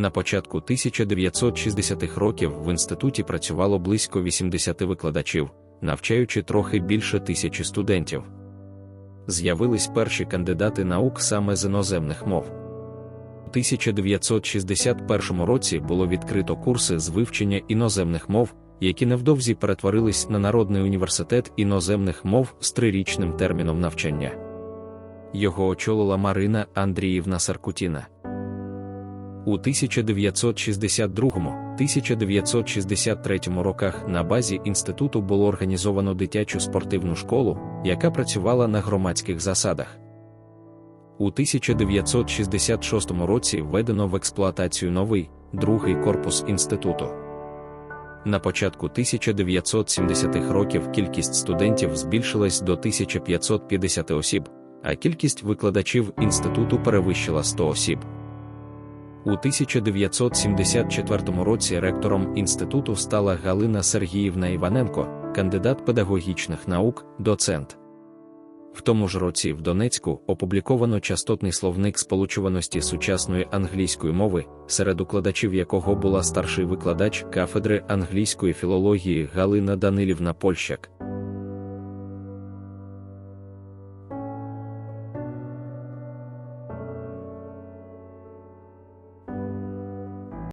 На початку 1960-х років в інституті працювало близько 80 викладачів, навчаючи трохи більше тисячі студентів. З'явились перші кандидати наук саме з іноземних мов. У 1961 році було відкрито курси з вивчення іноземних мов, які невдовзі перетворились на Народний університет іноземних мов з трирічним терміном навчання. Його очолила Марина Андріївна Саркутіна. У 1962-1963 роках на базі інституту було організовано дитячу спортивну школу, яка працювала на громадських засадах. У 1966 році введено в експлуатацію новий, другий корпус інституту. На початку 1970-х років кількість студентів збільшилась до 1550 осіб, а кількість викладачів інституту перевищила 100 осіб. У 1974 році ректором інституту стала Галина Сергіївна Іваненко, кандидат педагогічних наук, доцент. В тому ж році в Донецьку опубліковано частотний словник сполучуваності сучасної англійської мови, серед укладачів якого була старший викладач кафедри англійської філології Галина Данилівна Польщак.